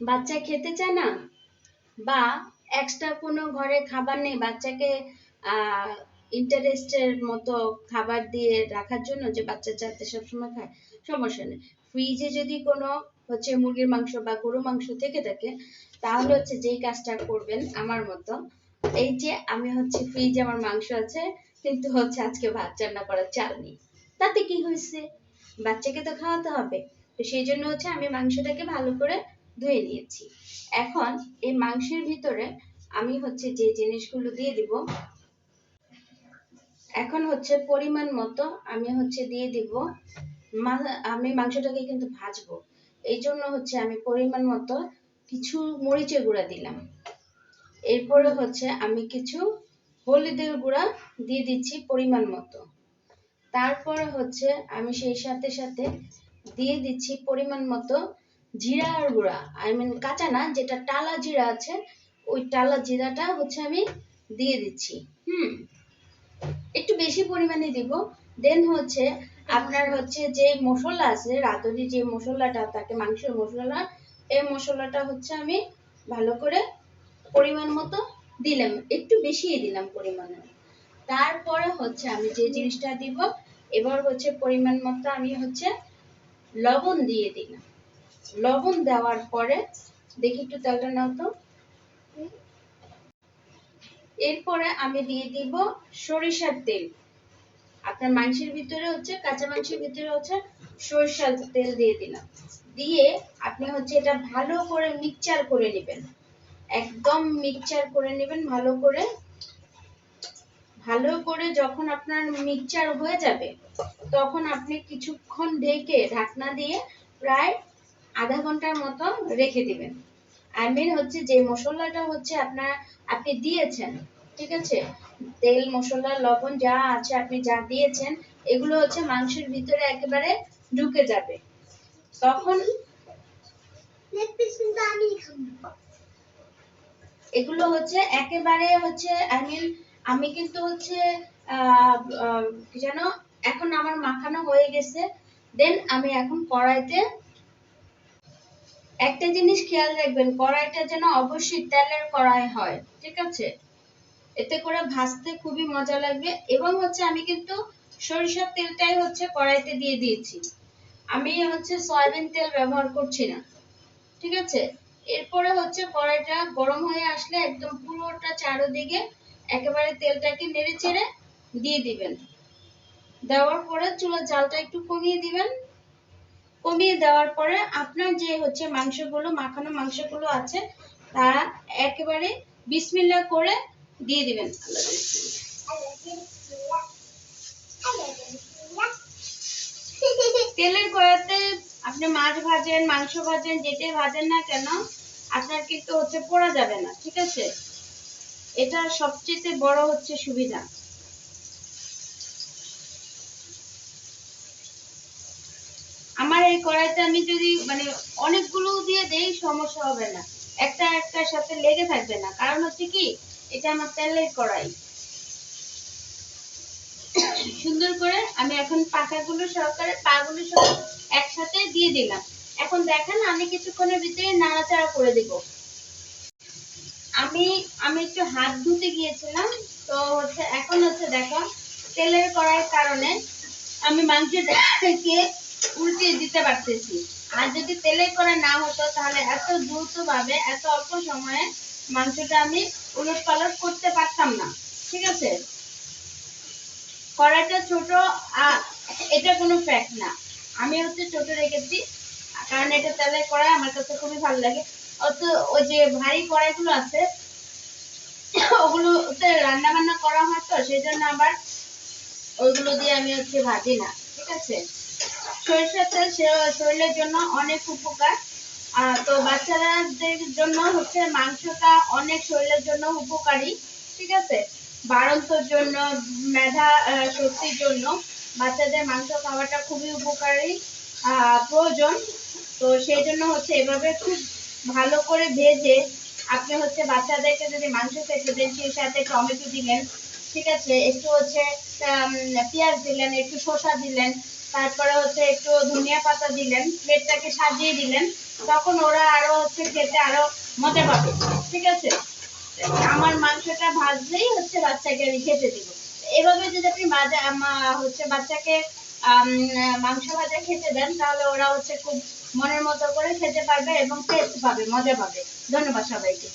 বাচ্চা খেতে চায় না বা এক্সট্রা কোনো ঘরে খাবার নেই বাচ্চাকে ইন্টারেস্টের মতো খাবার দিয়ে রাখার জন্য যে বাচ্চা যাতে সবসময় খায়, সমস্যা নেই। ফ্রিজে যদি কোনো হচ্ছে মুরগির মাংস বা গরু মাংস থেকে থাকে, তাহলে হচ্ছে যেই কাজটা করবেন আমার মতো, এই যে আমি হচ্ছে ফ্রিজে আমার মাংস আছে, কিন্তু হচ্ছে আজকে ভাত রান্না করার চাল নেই। তাতে কি হয়েছে? বাচ্চাকে তো খাওয়াতে হবে। তো সেই জন্য হচ্ছে আমি মাংসটাকে ভালো করে ধুয়ে নিয়েছি। এখন এই মাংসের ভিতরে আমি হচ্ছে যে জিনিসগুলো দিয়ে দিব। এখন হচ্ছে পরিমাণ মতো আমি হচ্ছে দিয়ে দিব। আমি মাংসটাকে কিন্তু ভাজবো। এই জন্য হচ্ছে আমি পরিমাণ মতো কিছু মরিচের গুঁড়া দিলাম। এরপরে হচ্ছে আমি কিছু হলুদের গুঁড়া দিয়ে দিচ্ছি পরিমাণ মতো। তারপরে হচ্ছে আমি সেই সাথে সাথে দিয়ে দিচ্ছি পরিমাণ মতো জিরার গুঁড়া। আই মিন কাঁচা না, যেটা টালা জিরা আছে, ওই টালা জিরাটা হচ্ছে আমি দিয়ে দিচ্ছি। হুম। একটু বেশি পরিমাণে দিব। দেন হচ্ছে আপনার হচ্ছে যে মশলা আছে, রাঁধুনি যে মশলাটা থাকে মাংসের মশলা এই মশলাটা হচ্ছে আমি ভালো করে পরিমাণ মতো দিলাম। একটু বেশি দিলাম পরিমাণে। তারপরে হচ্ছে আমি যে জিনিসটা দিব, এবার হচ্ছে পরিমাণ মতো আমি হচ্ছে লবণ দিয়ে দিলাম। লবণ দেওয়ার পরে, দেখি একটু তেলটা নাও তো। এরপরে আমি দিয়ে দিব সরিষার তেল। আপনার মাংসের ভিতরে হচ্ছে, কাঁচা মাংসের ভিতরে হচ্ছে সরিষার তেল দিয়ে দিলাম। দিয়ে আপনি হচ্ছে এটা ভালো করে মিক্সচার করে নেবেন। একদম মিক্সচার করে নেবেন ভালো করে। ভালো করে যখন আপনার মিক্সচার হয়ে যাবে, তখন আপনি কিছুক্ষণ ঢেকে ঢাকনা দিয়ে প্রায় আধা ঘণ্টার মতো রেখে দিবেন। আই মিন হচ্ছে যে মশলাটা হচ্ছে আপনার আপনি দিয়েছেন ঠিক আছে? তেল মশলা লবণ যা আছে আপনি যা দিয়েছেন এগুলো হচ্ছে মাংসের ভিতরে একেবারে ঢুকে যাবে। তখন এগুলো হচ্ছে একেবারে হচ্ছে আই মিন আমি কিন্তু হচ্ছে আহ, যেন এখন আমার মাখানো হয়ে গেছে। দেন আমি এখন কড়াইতে একটা জিনিস খেয়াল রাখবেন, কড়াইটা যেন অবশ্যই তেলের কড়াই হয়, ঠিক আছে? এতে করে ভাজতে খুবই মজা লাগবে এবং হচ্ছে আমি কিন্তু সরিষার তেলটাই হচ্ছে কড়াইতে দিয়ে দিয়েছি। আমি হচ্ছে সয়াবিন তেল ব্যবহার করছি না, ঠিক আছে? এরপরে হচ্ছে কড়াইটা গরম হয়ে আসলে একদম পুরোটা চারোদিকে একেবারে তেলটাকে নেড়ে চেড়ে দিয়ে দিবেন। দেওয়ার পরে চুলার জালটা একটু কমিয়ে দিবেন। কমিয়ে দেওয়ার পরে আপনার যে হচ্ছে মাংসগুলো, মাখানো মাংসগুলো আছে তা একেবারে বিসমিল্লাহ করে দিয়ে দিবেন। তেলের কড়াতে আপনি মাছ ভাজেন, মাংস ভাজেন, যেটাই ভাজেন না কেন, আপনার কিন্তু হচ্ছে পোড়া যাবে না, ঠিক আছে? এটা সবচেয়ে বড় হচ্ছে সুবিধা। আমার এই কড়াইতে আমি যদি মানে অনেকগুলো দিয়ে দেই সমস্যা হবে না। একটা একটার সাথে লেগে থাকবে না। কারণ হচ্ছে কি, এটা আমার তেলের কড়াই। সুন্দর করে আমি এখন পাখাগুলো সহকারে, পাগুলো সহ একসাথে দিয়ে দিলাম। এখন দেখেন আমি কিছুক্ষণের ভিতরে নাড়াচাড়া করে দেব। আমি আমি একটু হাত ধুতে গিয়েছিলাম, তো হচ্ছে, এখন হচ্ছে দেখো, তেলের কড়াইয়ের কারণে আমি মাংসটাকে উল্টে দিতে পারতেছি। আর যদি তেলের কড়াই না হতো, তাহলে এত দ্রুত ভাবে এত অল্প সময়ে মাংসটা আমি উলট পালট করতে পারতাম না। ঠিক আছে? কড়াইটা ছোট এটা কোনো ফ্যাক্ট না। আমি হচ্ছে ছোট রেখেছি, কারণ এটা তেলের কড়াই, আমার কাছে খুবই ভালো লাগে। অত ওই যে ভারী কড়াইগুলো আছে ওগুলোতে রান্না বান্না করা হয় তো সেই জন্য আবার ওইগুলো দিয়ে আমি হচ্ছে ভাজি না। ঠিক আছে? সরিষার তেল শরীরের জন্য অনেক উপকার। তো বাচ্চাদের জন্য হচ্ছে মাংসটা অনেক শরীরের জন্য উপকারী, ঠিক আছে? বাড়ন্তর জন্য, মেধা শক্তির জন্য বাচ্চাদের মাংস খাওয়াটা খুবই উপকারী প্রয়োজন। তো সেই জন্য হচ্ছে এভাবে খুব ভালো করে ভেজে আপনি হচ্ছে বাচ্চাদেরকে যদি মাংস খেতে দেন, সেই সাথে টমেটো দিলেন, ঠিক আছে? একটু হচ্ছে পেঁয়াজ দিলেন, একটু শসা দিলেন তারপরে হচ্ছে একটু ধনিয়া পাতা দিলেন, প্লেটটাকে সাজিয়ে দিলেন, তখন ওরা আরও হচ্ছে খেতে আরও মজা পাবে, ঠিক আছে? আমার মাংসটা ভাজলেই হচ্ছে বাচ্চাকে আমি খেতে দিব। এভাবে যদি আপনি হচ্ছে বাচ্চাকে মাংস ভাজা খেতে দেন, তাহলে ওরা হচ্ছে খুব মনের মতো করে খেতে পারবে এবং টেস্ট পাবে, মজা পাবে। ধন্যবাদ সবাইকে।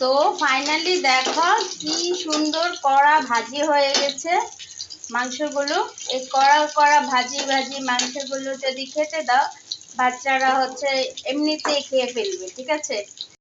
তো ফাইনালি দেখো কি সুন্দর কড়া ভাজি হয়ে গেছে। মাংসগুলো, এই কড়া কড়া ভাজি ভাজি মাংসগুলো যদি খেতে দাও, বাচ্চারা হচ্ছে এমনিতেই খেয়ে ফেলবে, ঠিক আছে?